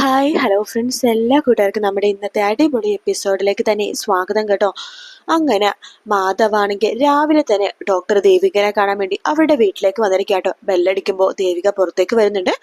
Hi hello friends എല്ലാ കൂട്ടുകാർക്കും നമ്മുടെ ഇന്നത്തെ അടിപൊളി എപ്പിസോഡിലേക്ക് തന്നെ സ്വാഗതം കേട്ടോ. അങ്ങനെ മാധവാണെങ്കിൽ രാവിലെ തന്നെ ഡോക്ടർ ദേവികനെ കാണാൻ വേണ്ടി അവരുടെ വീട്ടിലേക്ക് വന്നിരിക്കാം കേട്ടോ. ബെല്ലടിക്കുമ്പോൾ ദേവിക പുറത്തേക്ക് വരുന്നുണ്ട്.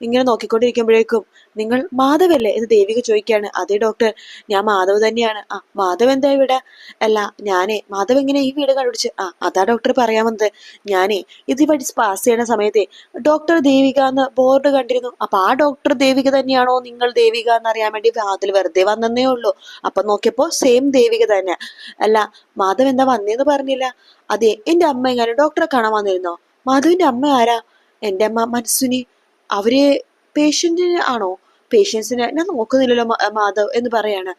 ഇങ്ങനെ നോക്കിക്കൊണ്ടിരിക്കുമ്പോഴേക്കും നിങ്ങൾ മാധവല്ലേ എന്ന് ദേവിക ചോദിക്കുകയാണ്. അതെ ഡോക്ടർ ഞാൻ മാധവ് തന്നെയാണ്. ആ മാധവ് എന്താ ഇവിടെ? അല്ല ഞാനേ മാധവ് എങ്ങനെ ഈ വീട് കണ്ടുപിടിച്ച്? ആ അതാ ഡോക്ടർ പറയാൻ വന്നത് ഞാനേ ഇത് പഠിച്ച് പാസ് ചെയ്യുന്ന സമയത്തെ ഡോക്ടർ ദേവിക എന്ന് ബോർഡ് കണ്ടിരുന്നു. അപ്പൊ ആ ഡോക്ടർ ദേവിക തന്നെയാണോ നിങ്ങൾ ദേവിക എന്ന് അറിയാൻ വേണ്ടി അതിൽ വെറുതെ വന്നേ ഉള്ളൂ. അപ്പൊ നോക്കിയപ്പോ സെയിം ദേവിക തന്നെ. അല്ല മാധവ് എന്താ വന്നേന്ന് പറഞ്ഞില്ല? അതെ എന്റെ അമ്മ എങ്ങനെ ഡോക്ടറെ കാണാൻ വന്നിരുന്നോ? മാധവിന്റെ അമ്മ ആരാ? എന്റെ അമ്മ മനസ്സുനി അവർ പേഷ്യന്റിന് ആണോ? പേഷ്യൻസിനെ ഞാൻ നോക്കുന്നില്ലല്ലോ മാധവ് എന്ന് പറയാണ്.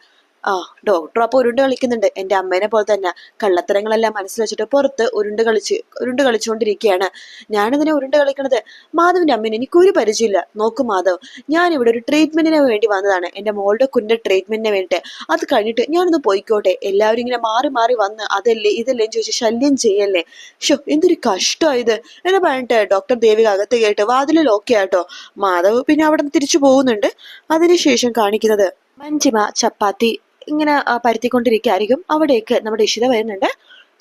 ആ ഡോക്ടർ അപ്പൊ ഉരുണ്ട് കളിക്കുന്നുണ്ട്. എന്റെ അമ്മേനെ പോലെ തന്നെ. കള്ളത്തരങ്ങളെല്ലാം മനസ്സിൽ വെച്ചിട്ട് പുറത്ത് ഉരുണ്ട് കളിച്ച് ഉരുണ്ട് കളിച്ചുകൊണ്ടിരിക്കുകയാണ് ഞാനിതിനെ ഉരുണ്ട് കളിക്കണത് മാധവിന്റെ അമ്മേനെ എനിക്കൊരു പരിചയമില്ല. നോക്കൂ മാധവ് ഞാൻ ഇവിടെ ഒരു ട്രീറ്റ്മെന്റിന് വേണ്ടി വന്നതാണ്. എന്റെ മോളുടെ കുഞ്ഞിന്റെ ട്രീറ്റ്മെന്റിന് വേണ്ടിയിട്ട്. അത് കഴിഞ്ഞിട്ട് ഞാനൊന്ന് പോയിക്കോട്ടെ. എല്ലാവരും ഇങ്ങനെ മാറി മാറി വന്ന് അതല്ലേ ഇതല്ലേ ചോദിച്ച് ശല്യം ചെയ്യല്ലേ. ഷോ എന്തൊരു കഷ്ടമായത് എന്നെ പറഞ്ഞിട്ട് ഡോക്ടർ ദേവിക അകത്ത് കേട്ട് വാതിൽ ഓക്കെ ആട്ടോ മാധവ് പിന്നെ അവിടെ നിന്ന് തിരിച്ചു പോകുന്നുണ്ട്. അതിനുശേഷം കാണിക്കുന്നത് മഞ്ചിമ ചപ്പാത്തി ഇങ്ങനെ പരത്തിക്കൊണ്ടിരിക്കുകയായിരിക്കും. അവിടേക്ക് നമ്മുടെ ഇഷിത വരുന്നുണ്ട്.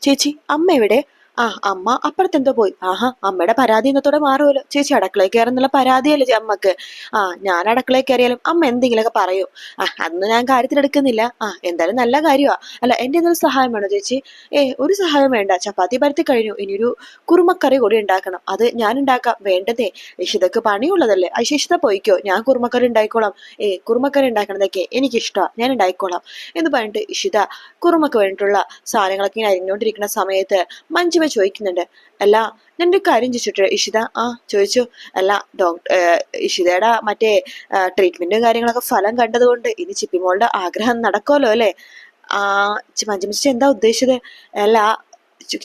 ചേച്ചി അമ്മ എവിടെ? ആ അമ്മ അപ്പുറത്തെന്തോ പോയി. ആഹാ അമ്മയുടെ പരാതി ഇന്നത്തോടെ മാറുമല്ലോ. ചേച്ചി അടുക്കളയിൽ കയറുന്നുള്ള പരാതിയല്ലേ അമ്മയ്ക്ക്? ആ ഞാൻ അടുക്കളയിൽ കയറിയാലും അമ്മ എന്തെങ്കിലുമൊക്കെ പറയൂ. ആ അന്ന് ഞാൻ കാര്യത്തിലെടുക്കുന്നില്ല. ആ എന്തായാലും നല്ല കാര്യമാ അല്ല എന്റെ എന്തെങ്കിലും സഹായം വേണോ ചേച്ചി? ഏ ഒരു സഹായം വേണ്ട. ചപ്പാത്തി പരത്തി കഴിഞ്ഞു. ഇനിയൊരു കുറുമക്കറി കൂടി ഉണ്ടാക്കണം. അത് ഞാൻ ഉണ്ടാക്കാം. വേണ്ടതേ. ഇഷിതക്ക് പണിയുള്ളതല്ലേ. ആ ഇഷിത പോയിക്കോ. ഞാൻ കുറുമക്കറി ഉണ്ടായിക്കോളാം. ഏ കുറുമക്കറി ഉണ്ടാക്കണതൊക്കെ എനിക്കിഷ്ടമാണ് ഞാൻ ഉണ്ടായിക്കോളാം. എന്ന് പറഞ്ഞിട്ട് ഇഷിത കുറുമക്ക് വേണ്ടിയിട്ടുള്ള സാധനങ്ങളൊക്കെ ഇങ്ങനെ അരിഞ്ഞുകൊണ്ടിരിക്കുന്ന സമയത്ത് മഞ്ജുമ ചോദിക്കുന്നുണ്ട്. അല്ല ഞാൻ ഒരു കാര്യം ചോദിച്ചിട്ട് ഇഷിത ആ ചോദിച്ചു. അല്ല ഡോക്ടർ ഇഷിതയുടെ മറ്റേ ട്രീറ്റ്മെന്റും കാര്യങ്ങളൊക്കെ ഫലം കണ്ടതുകൊണ്ട് ഇനി ചിപ്പിമോളുടെ ആഗ്രഹം നടക്കുമല്ലോ അല്ലേ? ആ ചി- മഞ്ജുമ ചേച്ചി എന്താ ഉദ്ദേശിച്ചത്? അല്ല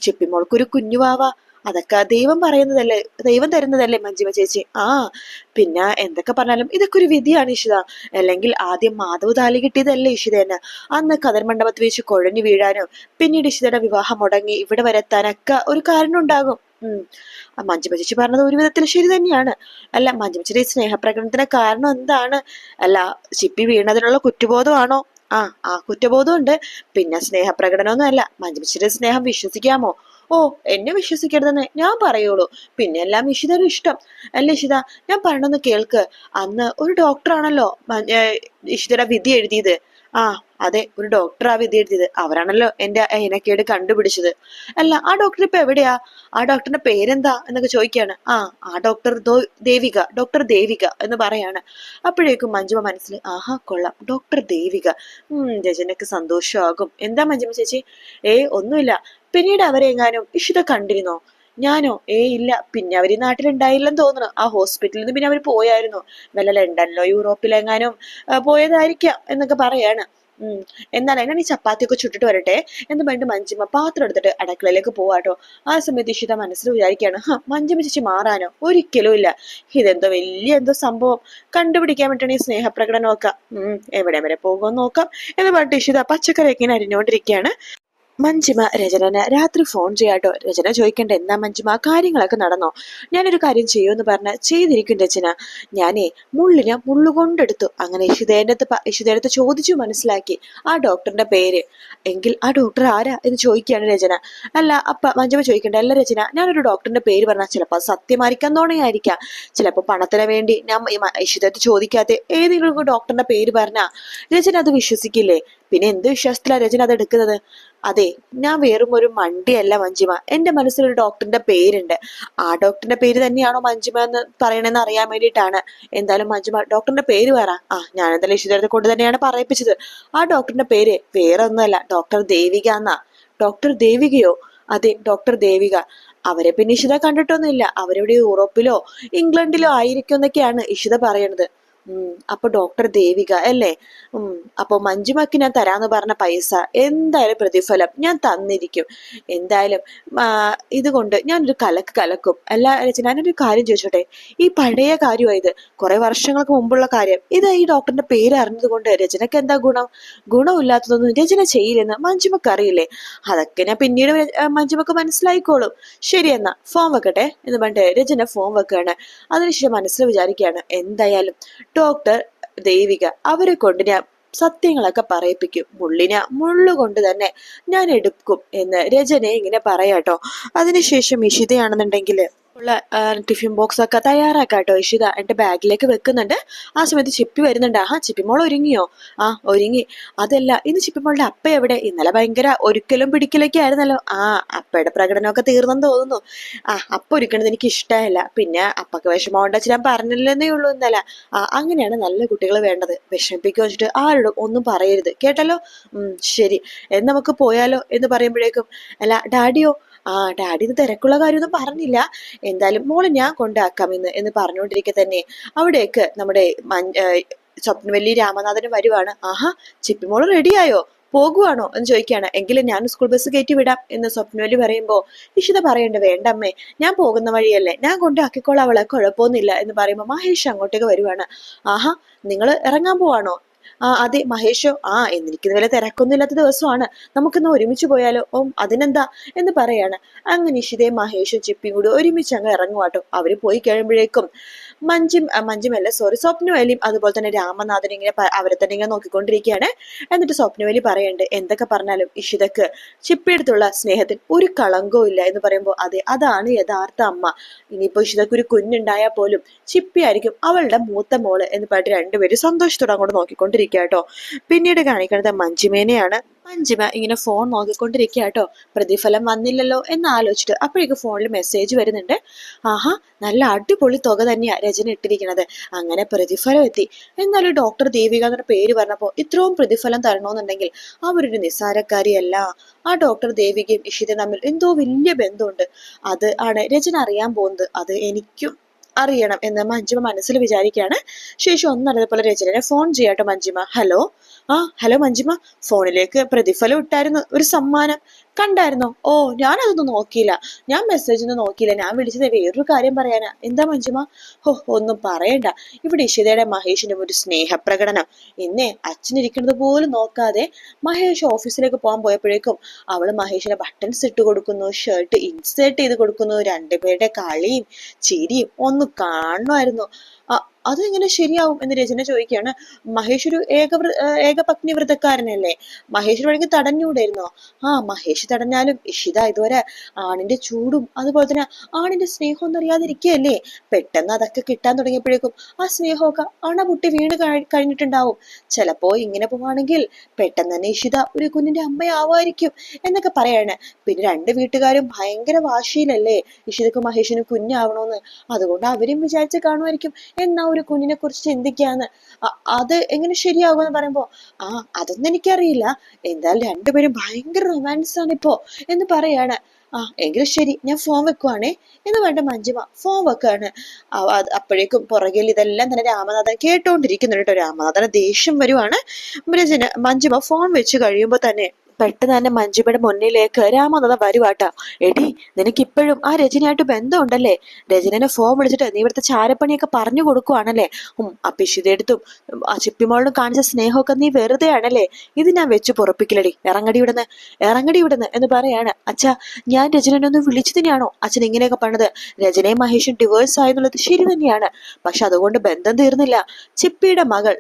ചിപ്പിമോൾക്കൊരു കുഞ്ഞു വാവ. അതൊക്കെ ദൈവം പറയുന്നതല്ലേ ദൈവം തരുന്നതല്ലേ മഞ്ജിമ ചേച്ചി? ആ പിന്നെ എന്തൊക്കെ പറഞ്ഞാലും ഇതൊക്കെ ഒരു വിധിയാണ് ഇഷിത അല്ലെങ്കിൽ ആദ്യം മാധവ് താലി കിട്ടിയതല്ലേ ഇഷിതേന് അന്ന് കതർ മണ്ഡപത്ത് വെച്ച് കുഴഞ്ഞു വീഴാനും പിന്നീട് ഇഷിതയുടെ വിവാഹം മുടങ്ങി ഇവിടെ വരെത്താനൊക്കെ ഒരു കാരണം ഉണ്ടാകും. മഞ്ജിമ ചേച്ചി പറഞ്ഞത് ഒരു വിധത്തിൽ ശരി തന്നെയാണ്. അല്ല മഞ്ജിമ ചേച്ചി സ്നേഹപ്രകടനത്തിന് കാരണം എന്താണ്? അല്ല ചിപ്പി വീണതിനുള്ള കുറ്റബോധമാണോ? ആ ആ കുറ്റബോധമുണ്ട്. പിന്നെ സ്നേഹപ്രകടനമൊന്നും അല്ല മഞ്ജിമ ചേച്ചിയുടെ സ്നേഹം വിശ്വസിക്കാമോ? ഓ എന്നെ വിശ്വസിക്കരുതെന്ന് ഞാൻ പറയുള്ളൂ. പിന്നെ എല്ലാം ഇഷിതയുടെ ഇഷ്ടം. അല്ല ഇഷിത? ഞാൻ പറയണമെന്ന് കേൾക്ക്. അന്ന് ഒരു ഡോക്ടറാണല്ലോ ഇഷിതയുടെ വിധി എഴുതിയത്. ആ അതെ ഒരു ഡോക്ടറാ വിധി എഴുതിയത്. അവരാണല്ലോ എന്റെ ഏനക്കേട് കണ്ടുപിടിച്ചത്. അല്ല ആ ഡോക്ടർ ഇപ്പൊ എവിടെയാ? ആ ഡോക്ടറിന്റെ പേരെന്താ എന്നൊക്കെ ചോദിക്കാണ്. ആ ആ ഡോക്ടർ ദേവിക ഡോക്ടർ ദേവിക എന്ന് പറയാണ്. അപ്പോഴേക്കും മഞ്ജുമ മനസ്സിൽ ആഹാ കൊള്ളാം ഡോക്ടർ ദേവിക. ഉം രചനക്ക് സന്തോഷമാകും. എന്താ മഞ്ജുമ ചേച്ചി? ഏ ഒന്നുമില്ല. പിന്നീട് അവരെങ്ങാനും ഇഷിത കണ്ടിരുന്നോ? ഞാനോ? ഏ ഇല്ല. പിന്നെ അവർ നാട്ടിലുണ്ടായില്ലെന്ന് തോന്നുന്നു. ആ ഹോസ്പിറ്റലിൽ നിന്ന് പിന്നെ അവർ പോയായിരുന്നു. വല്ല ലണ്ടനിലോ യൂറോപ്പിലെങ്ങാനും പോയതായിരിക്കാം എന്നൊക്കെ പറയാണ്. എന്നാൽ ഞാൻ ഈ ചപ്പാത്തിയൊക്കെ ചുട്ടിട്ട് വരട്ടെ എന്ന് പറഞ്ഞിട്ട് മഞ്ജിമ പാത്രം എടുത്തിട്ട് അടക്കളയിലേക്ക് പോവാട്ടോ ആ സമയത്ത് ഇഷിത മനസ്സിൽ വിചാരിക്കുകയാണ് ഹ മഞ്ജിമ ചേച്ചി മാറാനോ? ഒരിക്കലും ഇല്ല. ഇതെന്തോ വലിയ എന്തോ സംഭവം. കണ്ടുപിടിക്കാൻ പറ്റണ ഈ സ്നേഹപ്രകടനമൊക്കെ. എവിടെ വരെ പോകുമെന്ന് നോക്കാം എന്ന് പറഞ്ഞിട്ട് ഇഷിത പച്ചക്കറിയൊക്കെ ഇങ്ങനെ അരിഞ്ഞുകൊണ്ടിരിക്കുകയാണ്. മഞ്ജിമ രചനന് രാത്രി ഫോൺ ചെയ്യാട്ടോ. രചന ചോദിക്കണ്ട എന്നാ മഞ്ജിമ കാര്യങ്ങളൊക്കെ നടന്നോ? ഞാനൊരു കാര്യം ചെയ്യുമെന്ന് പറഞ്ഞ് ചെയ്തിരിക്കും രചന. ഞാനേ മുള്ളിനെ മുള്ളുകൊണ്ടെടുത്തു. അങ്ങനെ യശുദേന്റെ അടുത്ത് ചോദിച്ചു മനസ്സിലാക്കി. ആ ഡോക്ടറിന്റെ പേര്. എങ്കിൽ ആ ഡോക്ടർ ആരാ എന്ന് ചോദിക്കുകയാണ് രചന. അല്ല അപ്പ മഞ്ജിമ ചോദിക്കണ്ട? അല്ല രചന ഞാനൊരു ഡോക്ടറിന്റെ പേര് പറഞ്ഞാൽ ചിലപ്പോൾ സത്യമായിരിക്കാൻ തോന്നിയായിരിക്കാം. ചിലപ്പോൾ പണത്തിന് വേണ്ടി ഞാൻ യശുദേത്ത് ചോദിക്കാത്ത ഏതെങ്കിലും ഡോക്ടറിന്റെ പേര് പറഞ്ഞാ രചന അത് വിശ്വസിക്കില്ലേ? പിന്നെ എന്ത് വിശ്വാസത്തിലാണ് രചന അത് എടുക്കുന്നത്? അതെ ഞാൻ വെറും ഒരു മണ്ടിയല്ല മഞ്ജിമ. എന്റെ മനസ്സിൽ ഒരു ഡോക്ടറിന്റെ പേരുണ്ട്. ആ ഡോക്ടറിന്റെ പേര് തന്നെയാണോ മഞ്ജിമ എന്ന് പറയണെന്ന് അറിയാൻ വേണ്ടിയിട്ടാണ്. എന്തായാലും മഞ്ജിമ ഡോക്ടറിന്റെ പേര് പറ. ആ ഞാൻ എന്തായാലും ഇഷ്ടത്തെ കൊണ്ട് തന്നെയാണ് പറയിപ്പിച്ചത്. ആ ഡോക്ടറിന്റെ പേര് വേറെ ഒന്നുമല്ല ഡോക്ടർ ദേവിക എന്നാ. ഡോക്ടർ ദേവികയോ? അതെ ഡോക്ടർ ദേവിക. അവരെ പിന്നെ ഇഷിത കണ്ടിട്ടൊന്നുമില്ല. അവരെവിടെ യൂറോപ്പിലോ ഇംഗ്ലണ്ടിലോ ആയിരിക്കും എന്നൊക്കെയാണ് ഇഷിത പറയണത്. അപ്പൊ ഡോക്ടർ ദേവിക അല്ലേ? അപ്പൊ മഞ്ജുമക്ക് ഞാൻ തരാന്ന് പറഞ്ഞ പൈസ എന്തായാലും പ്രതിഫലം ഞാൻ തന്നിരിക്കും. എന്തായാലും ഇതുകൊണ്ട് ഞാനൊരു കലക്ക് കലക്കും. അല്ല രചന ഞാനൊരു കാര്യം ചോദിച്ചോട്ടെ? ഈ പഴയ കാര്യമായത് കുറെ വർഷങ്ങൾക്ക് മുമ്പുള്ള കാര്യം. ഇത് ഈ ഡോക്ടറിന്റെ പേര് അറിഞ്ഞത് കൊണ്ട് രചനക്ക് എന്താ ഗുണം? ഗുണമില്ലാത്തതൊന്നും രചന ചെയ്യില്ലെന്ന് മഞ്ജുമക്ക് അറിയില്ലേ? അതൊക്കെ ഞാൻ പിന്നീട് മഞ്ജുമക്ക് മനസ്സിലായിക്കോളും. ശരി എന്നാ ഫോം വെക്കട്ടെ? എന്ന് പറഞ്ഞിട്ട് രചന ഫോം വെക്കുകയാണ്. അതിനുശേഷം മനസ്സിൽ വിചാരിക്കുകയാണ് എന്തായാലും ഡോക്ടർ ദേവിക അവരെ കൊണ്ട് ഞാൻ സത്യങ്ങളൊക്കെ പറയിപ്പിക്കും. മുള്ളിന മുള്ളുകൊണ്ട് തന്നെ ഞാൻ എടുക്കും എന്ന് രചന ഇങ്ങനെ പറയാട്ടോ. അതിനുശേഷം ഇഷിതയാണെന്നുണ്ടെങ്കിൽ ഉള്ള ടിഫിൻ ബോക്സ് ഒക്കെ തയ്യാറാക്കാട്ടോ ഇഷിത എന്റെ ബാഗിലേക്ക് വെക്കുന്നുണ്ട്. ആ സമയത്ത് ചിപ്പി വരുന്നുണ്ട്. ആ ചിപ്പിമോൾ ഒരുങ്ങിയോ? ആ ഒരുങ്ങി. അതല്ല ഇന്ന് ചിപ്പിമോളുടെ അപ്പ എവിടെ? ഇന്നലെ ഭയങ്കര ഒരിക്കലും പിടിക്കലൊക്കെ ആയിരുന്നല്ലോ ആ അപ്പയുടെ പ്രകടനമൊക്കെ തീർന്നെന്ന് തോന്നുന്നു. ആ അപ്പ ഒരുക്കണത് എനിക്ക് ഇഷ്ടമല്ല. പിന്നെ അപ്പക്ക് വിഷമമുണ്ട് ഞാൻ പറഞ്ഞില്ലെന്നേ ഉള്ളൂ ഇന്നലെ. ആ അങ്ങനെയാണ് നല്ല കുട്ടികൾ വേണ്ടത്. വിഷമിപ്പിക്കുക വെച്ചിട്ട് ആരോടും ഒന്നും പറയരുത്. കേട്ടല്ലോ? ശരി. എന്ന് നമുക്ക് പോയാലോ എന്ന് പറയുമ്പോഴേക്കും. അല്ല ഡാഡിയോ? ആ ഡാഡി ഇത് തിരക്കുള്ള കാര്യമൊന്നും പറഞ്ഞില്ല. എന്തായാലും മോളെ ഞാൻ കൊണ്ടാക്കാം ഇന്ന് എന്ന് പറഞ്ഞുകൊണ്ടിരിക്കെ തന്നെ. അവിടേക്ക് നമ്മുടെ സ്വപ്നവല്ലി രാമനാഥന് വരുവാണ്. ആഹാ ചിപ്പി ചിപ്പിമോൾ റെഡിയായോ? പോകുവാണോ? എന്ന് ചോദിക്കുകയാണ് എങ്കിലും ഞാൻ സ്കൂൾ ബസ് കയറ്റി വിടാം എന്ന് സ്വപ്നവല്ലി പറയുമ്പോൾ ഇഷിത പറയണ്ട വേണ്ടമ്മേ ഞാൻ പോകുന്ന വഴിയല്ലേ. ഞാൻ കൊണ്ടാക്കിക്കോളാം അവളെ കുഴപ്പമൊന്നുമില്ല എന്ന് പറയുമ്പോൾ മഹേഷ് അങ്ങോട്ടേക്ക് വരുവാണ്. ആഹാ നിങ്ങൾ ഇറങ്ങാൻ പോവാണോ? ആ അതെ മഹേഷോ ആ എനിക്ക് വല്ല തിരക്കൊന്നുമില്ലാത്ത ദിവസമാണ്. നമുക്കിന്ന് ഒരുമിച്ച് പോയാലോ? ഓം അതിനെന്താ? എന്ന് പറയാണ്. അങ്ങനെ ഇഷിതയും മഹേഷും ചിപ്പിയും കൂടി ഒരുമിച്ച് അങ്ങ് ഇറങ്ങുവാട്ടോ അവർ പോയി കഴിയുമ്പോഴേക്കും മഞ്ജും മഞ്ജുമല്ല സോറി സ്വപ്നവേലിയും അതുപോലെ തന്നെ രാമനാഥൻ ഇങ്ങനെ അവരെ തന്നെ ഇങ്ങനെ നോക്കിക്കൊണ്ടിരിക്കുകയാണ്. എന്നിട്ട് സ്വപ്നവേലി പറയുന്നുണ്ട് എന്തൊക്കെ പറഞ്ഞാലും ഇഷിതക്ക് ചിപ്പിയെടുത്തുള്ള സ്നേഹത്തിൽ ഒരു കളങ്കവും ഇല്ല എന്ന് പറയുമ്പോൾ അതെ അതാണ് യഥാർത്ഥ അമ്മ. ഇനിയിപ്പോ ഇഷിതക്ക് ഒരു കുഞ്ഞുണ്ടായാൽ പോലും ചിപ്പിയായിരിക്കും അവളുടെ മൂത്ത മോൾ എന്ന് പറഞ്ഞിട്ട് രണ്ടുപേരും സന്തോഷത്തോടെ അങ്ങോട്ട് നോക്കിക്കൊണ്ടിരിക്കുക കേട്ടോ. പിന്നീട് കാണിക്കുന്നത് മഞ്ജുമേനെയാണ്. മഞ്ജിമ ഇങ്ങനെ ഫോൺ നോക്കിക്കൊണ്ടിരിക്കുക കേട്ടോ പ്രതിഫലം വന്നില്ലല്ലോ എന്ന് ആലോചിച്ചിട്ട് അപ്പോഴേക്ക് ഫോണിൽ മെസ്സേജ് വരുന്നുണ്ട്. ആഹാ നല്ല അടിപൊളി തുക തന്നെയാ രചന ഇട്ടിരിക്കുന്നത്. അങ്ങനെ പ്രതിഫലം എത്തി. എന്നാലും ഡോക്ടർ ദേവിക എന്ന പേര് പറഞ്ഞപ്പോൾ ഇത്രയും പ്രതിഫലം തരണമെന്നുണ്ടെങ്കിൽ അവരൊരു നിസ്സാരക്കാരിയല്ല. ആ ഡോക്ടർ ദേവികയും ഇഷിതയും തമ്മിൽ എന്തോ വലിയ ബന്ധമുണ്ട്. അത് ആണ് രചന അറിയാൻ പോകുന്നത്. അത് എനിക്കും അറിയണം എന്ന് മഞ്ജിമ മനസ്സിൽ വിചാരിക്കുകയാണ്. ശേഷം ഒന്നറിയതുപോലെ രചനനെ ഫോൺ ചെയ്യാട്ടോ മഞ്ജിമ. ഹലോ ആ ഹലോ മഞ്ജിമ. ഫോണിലേക്ക് പ്രതിഫലം ഇട്ടായിരുന്നു. ഒരു സമ്മാനം. കണ്ടായിരുന്നോ? ഓ ഞാൻ അതൊന്നും നോക്കിയില്ല. ഞാൻ മെസ്സേജ് ഒന്നും നോക്കിയില്ല. ഞാൻ വിളിച്ചത് വേറൊരു കാര്യം പറയാനാ. എന്താ മഞ്ജുമ? ഹോ ഒന്നും പറയണ്ട. ഇവിടെ ഇഷിതയുടെ മഹേഷിനും ഒരു സ്നേഹപ്രകടനം. ഇന്നേ അച്ഛനിരിക്കുന്നത് പോലും നോക്കാതെ മഹേഷ് ഓഫീസിലേക്ക് പോകാൻ പോയപ്പോഴേക്കും അവൾ മഹേഷിന്റെ ബട്ടൺസ് ഇട്ട് കൊടുക്കുന്നു ഷർട്ട് ഇൻസേർട്ട് ചെയ്ത് കൊടുക്കുന്നു രണ്ടുപേരുടെ കളിയും ചിരിയും ഒന്ന് കാണുമായിരുന്നു അതെങ്ങനെ ശരിയാവും എന്ന് രചന ചോദിക്കുകയാണ്. മഹേഷ് ഒരു ഏക ഏകപത്നി വ്രതക്കാരനല്ലേ മഹേഷ് വേണമെങ്കിൽ തടഞ്ഞൂടായിരുന്നോ ആ മഹേഷ് തടഞ്ഞാലും ഇഷിത ഇതുവരെ ആണിന്റെ ചൂടും അതുപോലെ തന്നെ ആണിന്റെ സ്നേഹം ഒന്നും അറിയാതിരിക്കുകയല്ലേ? പെട്ടെന്ന് അതൊക്കെ കിട്ടാൻ തുടങ്ങിയപ്പോഴേക്കും ആ സ്നേഹമൊക്കെ അണപൊട്ടി വീണ് കഴിഞ്ഞിട്ടുണ്ടാവും. ചിലപ്പോ ഇങ്ങനെ പോവാണെങ്കിൽ പെട്ടെന്ന് തന്നെ ഇഷിത ഒരു കുഞ്ഞിന്റെ അമ്മയാവായിരിക്കും എന്നൊക്കെ പറയാണ്. പിന്നെ രണ്ട് വീട്ടുകാരും ഭയങ്കര വാശിയിലല്ലേ? ഇഷിതക്കും മഹേഷിനും കുഞ്ഞാവണോന്ന്. അതുകൊണ്ട് അവരും വിചാരിച്ച് കാണുമായിരിക്കും. എന്നാ ഒരു കുഞ്ഞിനെ കുറിച്ച് ചിന്തിക്കാന്ന്. അത് എങ്ങനെ ശരിയാകുമെന്ന് പറയുമ്പോ ആ അതൊന്നും എനിക്കറിയില്ല. എന്തായാലും രണ്ടുപേരും ഭയങ്കര റൊമാൻസ് ആണ് ഇപ്പോ എന്ന് പറയാണ്. ആ എങ്കിലും ശരി ഞാൻ ഫോൺ വെക്കുവാണേ. എന്ന് വേണ്ട മഞ്ജുമ ഫോൺ വെക്കാണ്. അപ്പോഴേക്കും പുറകിൽ ഇതെല്ലാം തന്നെ രാമനാഥൻ കേട്ടോണ്ടിരിക്കുന്നുണ്ട് കേട്ടോ. രാമനാഥന് ദേഷ്യം വരുവാണ്. മഞ്ജുമ ഫോൺ വെച്ച് കഴിയുമ്പോൾ തന്നെ പെട്ടെന്ന് തന്നെ മഞ്ജുമയുടെ മുന്നിലേക്ക് രാമനാഥ വരുവാട്ടാ എടി നിനക്ക് ഇപ്പോഴും ആ രചനയായിട്ട് ബന്ധമുണ്ടല്ലേ? രജനനെ ഫോൺ വിളിച്ചിട്ട് നീ ഇവിടുത്തെ ചാരപ്പണിയൊക്കെ പറഞ്ഞു കൊടുക്കുവാണല്ലേ? ഉം ആ ചിപ്പിമോളിനും കാണിച്ച സ്നേഹമൊക്കെ നീ വെറുതെ ആണല്ലേ ഇത് ഞാൻ വെച്ച് പൊറപ്പിക്കില്ലടി ഇറങ്ങടി ഇവിടുന്ന് ഇറങ്ങടി ഇവിടുന്ന് എന്ന് പറയാണ്. അച്ഛ ഞാൻ രജനനെ ഒന്ന് വിളിച്ചു തന്നെയാണോ അച്ഛൻ ഇങ്ങനെയൊക്കെ പറഞ്ഞത്. രജനയും മഹേഷും ഡിവേഴ്സ് ആയെന്നുള്ളത് ശരി തന്നെയാണ്. പക്ഷെ അതുകൊണ്ട് ബന്ധം തീർന്നില്ല. ചിപ്പിയുടെ മകൾ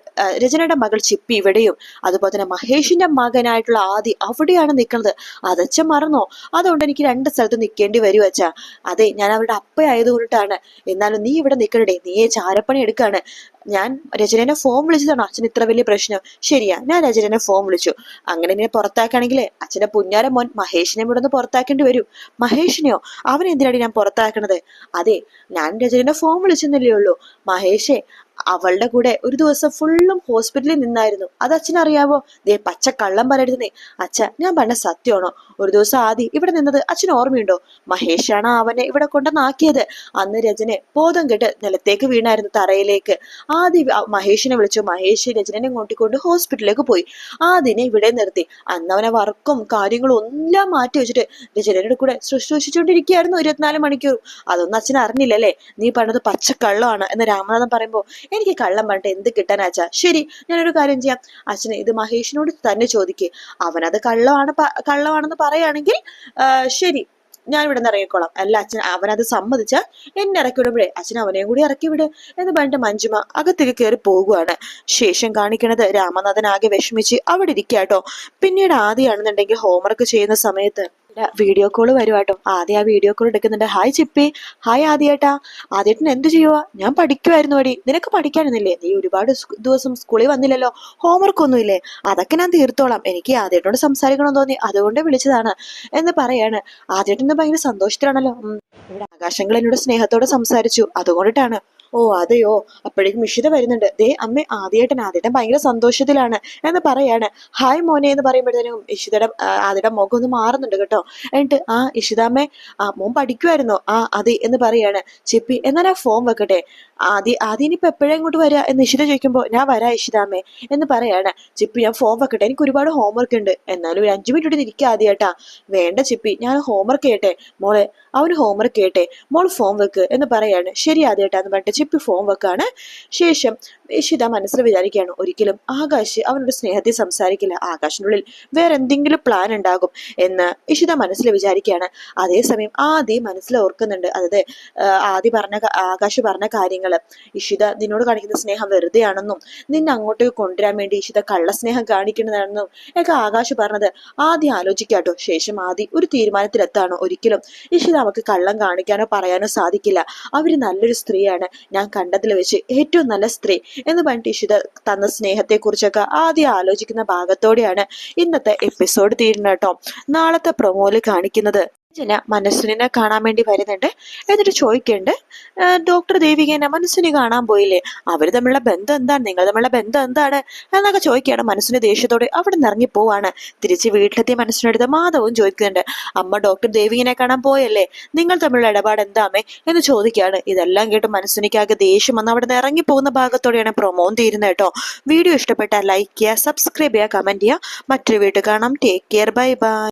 രജനയുടെ മകൾ ചിപ്പി ഇവിടെയും. അതുപോലെ തന്നെ മഹേഷിന്റെ മകനായിട്ടുള്ള ആദി അവിടെയാണ് നിൽക്കുന്നത്. അതച്ഛൻ മറന്നോ? അതുകൊണ്ട് എനിക്ക് രണ്ട് സ്ഥലത്ത് നിൽക്കേണ്ടി വരും അച്ഛാ. അതെ ഞാൻ അവരുടെ അപ്പയായതുകൊണ്ടിട്ടാണ് എന്നാലും നീ ഇവിടെ നിൽക്കണടേ നീയെ ചാരപ്പണി എടുക്കാണ്. ഞാൻ രചനനെ ഫോം വിളിച്ചതാണോ. അച്ഛൻ ഇത്ര വലിയ പ്രശ്നം. ശരിയാ ഞാൻ രചനനെ ഫോം വിളിച്ചു. അങ്ങനെ എന്നെ പുറത്താക്കുകയാണെങ്കിൽ അച്ഛന്റെ പുഞ്ഞാര മോൻ മഹേഷിനെ ഇവിടെ നിന്ന് പുറത്താക്കേണ്ടി വരും. മഹേഷിനെയോ? അവൻ എന്തിനാണ് ഞാൻ പുറത്താക്കണത്? അതെ ഞാൻ രചനനെ ഫോം വിളിച്ചെന്നല്ലേ ഉള്ളൂ. മഹേഷേ അവളുടെ കൂടെ ഒരു ദിവസം ഫുള്ളും ഹോസ്പിറ്റലിൽ നിന്നായിരുന്നു. അത് അച്ഛനറിയാവോ? ദേ പച്ച കള്ളം പറയരുതേ അച്ഛ ഞാൻ പറഞ്ഞ സത്യമാണോ? ഒരു ദിവസം ആദി ഇവിടെ നിന്നത് അച്ഛന് ഓർമ്മയുണ്ടോ? മഹേഷാണ് അവനെ ഇവിടെ കൊണ്ടുവന്നാക്കിയത്. അന്ന് രജനെ ബോധം കെട്ട് നിലത്തേക്ക് വീണായിരുന്നു തറയിലേക്ക്. ആദി മഹേഷിനെ വിളിച്ചു. മഹേഷ് രജനെ കൂട്ടിക്കൊണ്ട് ഹോസ്പിറ്റലിലേക്ക് പോയി. ആദിനെ ഇവിടെ നിർത്തി. അന്ന് അവനെ വർക്കും കാര്യങ്ങളും എല്ലാം മാറ്റി വെച്ചിട്ട് രജനയുടെ കൂടെ ശുശ്രൂഷിച്ചുകൊണ്ടിരിക്കുകയായിരുന്നു ഇരുപത്തിനാല് മണിക്കൂർ. അതൊന്നും അച്ഛൻ അറിഞ്ഞില്ലല്ലേ? നീ പറഞ്ഞത് പച്ചക്കള്ളമാണ് എന്ന് രാമനാഥൻ പറയുമ്പോൾ എനിക്ക് കള്ളം പറഞ്ഞിട്ട് എന്ത് കിട്ടാനാച്ചാ ശരി ഞാനൊരു കാര്യം ചെയ്യാം. അച്ഛനെ ഇത് മഹേഷിനോട് തന്നെ ചോദിക്കേ. അവനത് കള്ളമാണ് കള്ളമാണെന്ന് പറയുകയാണെങ്കിൽ ശരി ഞാൻ ഇവിടെ നിന്ന് ഇറങ്ങിക്കോളാം. അല്ല അച്ഛൻ അവനത് സമ്മതിച്ച എന്നെ ഇറക്കി വിടുമ്പോഴേ അച്ഛൻ അവനെയും കൂടി ഇറക്കി വിട് എന്ന് പറഞ്ഞിട്ട് മഞ്ജുമ അകത്തേക്ക് കയറി പോവുകയാണ് ശേഷം കാണിക്കണത് രാമനാഥൻ ആകെ വിഷമിച്ച് അവിടെ ഇരിക്കാട്ടോ. പിന്നീട് ആദ്യമാണെന്നുണ്ടെങ്കിൽ ഹോംവർക്ക് ചെയ്യുന്ന സമയത്ത് വീഡിയോ കോൾ വരുവാട്ടോ. ആദ്യം ആ വീഡിയോ കോൾ എടുക്കുന്നുണ്ട്. ഹായ് ചിപ്പി. ഹായ് ആദ്യേട്ടാ. ആദ്യേട്ടൻ എന്ത് ചെയ്യുക ഞാൻ പഠിക്കുമായിരുന്നു അടി നിനക്ക് പഠിക്കാനൊന്നുമില്ലേ? നീ ഒരുപാട് ദിവസം സ്കൂളിൽ വന്നില്ലല്ലോ. ഹോംവർക്ക് ഒന്നുമില്ലേ? അതൊക്കെ ഞാൻ തീർത്തോളാം. എനിക്ക് ആദ്യേട്ടനോട് സംസാരിക്കണമെന്ന് തോന്നി. അതുകൊണ്ട് വിളിച്ചതാണ്. എന്ന് പറയാണ്. ആദ്യേട്ടൻ ഭയങ്കര സന്തോഷത്തിലാണല്ലോ. ഇവിടെ ആകാശങ്ങൾ എന്നോട് സ്നേഹത്തോടെ സംസാരിച്ചു. അതുകൊണ്ടിട്ടാണ്. ഓ അതെയോ? അപ്പോഴേക്കും മിഷിത വരുന്നുണ്ട്. ദേ അമ്മ ആദ്യേട്ടൻ ആദ്യേട്ടൻ ഭയങ്കര സന്തോഷത്തിലാണ് എന്ന് പറയാണ്. ഹായ് മോനെ എന്ന് പറയുമ്പോഴത്തേനും ഇഷിതയുടെ ആദ്യയുടെ മുഖം ഒന്ന് മാറുന്നുണ്ട് കേട്ടോ. എന്നിട്ട് ആ ഇഷിതാമ്മേ ആ മോൻ പഠിക്കുമായിരുന്നോ ആ അതെ എന്ന് പറയാണ്. ചിപ്പി എന്നാൽ ആ ഫോം വെക്കട്ടെ. ആദ്യ ആദ്യം ഇനിയിപ്പോ എപ്പോഴേ ഇങ്ങോട്ട് വരാ എന്ന് ഇഷിത ചോദിക്കുമ്പോൾ ഞാൻ വരാ ഇഷിതാമ്മേ എന്ന് പറയാണ്. ചിപ്പി ഞാൻ ഫോം വെക്കട്ടെ. എനിക്ക് ഒരുപാട് ഹോംവർക്ക് ഉണ്ട്. എന്നാലും ഒരു അഞ്ചു മിനിറ്റ് ഇരിക്കുക ആദ്യമായിട്ടാ വേണ്ട ചിപ്പി ഞാൻ ഹോംവർക്ക് ചെയ്യട്ടെ. മോളെ അവന് ഹോംവർക്ക് ചെയ്യട്ടെ. മോൾ ഫോം വെക്ക് എന്ന് പറയാണ്. ശരി ആദ്യമായിട്ടാ എന്ന് പറഞ്ഞിട്ട് ചിപ്പി ഫോം വെക്കാണ് ശേഷം ഇഷിത മനസ്സിൽ വിചാരിക്കുകയാണ് ഒരിക്കലും ആകാശ് അവനോട് സ്നേഹത്തിൽ സംസാരിക്കില്ല. ആകാശിനുള്ളിൽ വേറെ എന്തെങ്കിലും പ്ലാൻ ഉണ്ടാകും എന്ന് ഇഷിത മനസ്സിൽ വിചാരിക്കുകയാണ്. അതേസമയം ആദ്യം മനസ്സിൽ ഓർക്കുന്നുണ്ട്. അതായത് ആദ്യ പറഞ്ഞ ആകാശ് പറഞ്ഞ കാര്യങ്ങൾ ഇഷിത നിന്നോട് കാണിക്കുന്ന സ്നേഹം വെറുതെയാണെന്നും നിന്നെ അങ്ങോട്ടേക്ക് കൊണ്ടുവരാൻ വേണ്ടി ഇഷിത കള്ളസ്നേഹം കാണിക്കുന്നതാണെന്നും ഒക്കെ ആകാശ് പറഞ്ഞത് ആദ്യം ആലോചിക്കാട്ടോ ശേഷം ആദ്യം ഒരു തീരുമാനത്തിലെത്താണോ. ഒരിക്കലും ഇഷിത അവൾക്ക് കള്ളം കാണിക്കാനോ പറയാനോ സാധിക്കില്ല. അവർ നല്ലൊരു സ്ത്രീയാണ്. ഞാൻ കണ്ടതിൽ വെച്ച് ഏറ്റവും നല്ല സ്ത്രീ എന്ന് പറഞ്ഞിട്ട് ഇഷിത തന്ന സ്നേഹത്തെ കുറിച്ചൊക്കെ ആദ്യം ആലോചിക്കുന്ന ഭാഗത്തോടെയാണ് ഇന്നത്തെ എപ്പിസോഡ് തീരുന്നത് കേട്ടോ. നാളത്തെ പ്രൊമോയിൽ കാണിക്കുന്നത് ജന മനസ്സിനെ കാണാൻ വേണ്ടി വരുന്നുണ്ട് എന്നിട്ട് ചോദിക്കുന്നുണ്ട് "ആ, ഡോക്ടർ ദേവികേനെ മനസ്സിനെ കാണാൻ പോയില്ലേ? അവർ തമ്മിലുള്ള ബന്ധം എന്താണ്? നിങ്ങൾ തമ്മിലുള്ള ബന്ധം എന്താണ്? എന്നൊക്കെ ചോദിക്കുകയാണ്. മനസ്സിന് ദേഷ്യത്തോടെ അവിടെ നിന്ന് ഇറങ്ങി പോവാണ്. തിരിച്ച് വീട്ടിലെത്തിയ മനസ്സിനടുത്ത് മാധവും ചോദിക്കുന്നുണ്ട് അമ്മ ഡോക്ടർ ദേവികനെ കാണാൻ പോയല്ലേ? നിങ്ങൾ തമ്മിലുള്ള ഇടപാട് എന്താമേ എന്ന് ചോദിക്കുകയാണ്. ഇതെല്ലാം കേട്ട് മനസ്സിനിക്കാകെ ദേഷ്യം വന്ന് അവിടെ നിന്ന് ഇറങ്ങി പോകുന്ന ഭാഗത്തോടെയാണ് പ്രൊമോൻ തീരുന്നത് കേട്ടോ. വീഡിയോ ഇഷ്ടപ്പെട്ടാൽ ലൈക്ക് ചെയ്യുക സബ്സ്ക്രൈബ് ചെയ്യുക കമന്റ് ചെയ്യുക. മറ്റൊരു വീട്ടിൽ കാണാം. Take care bye bye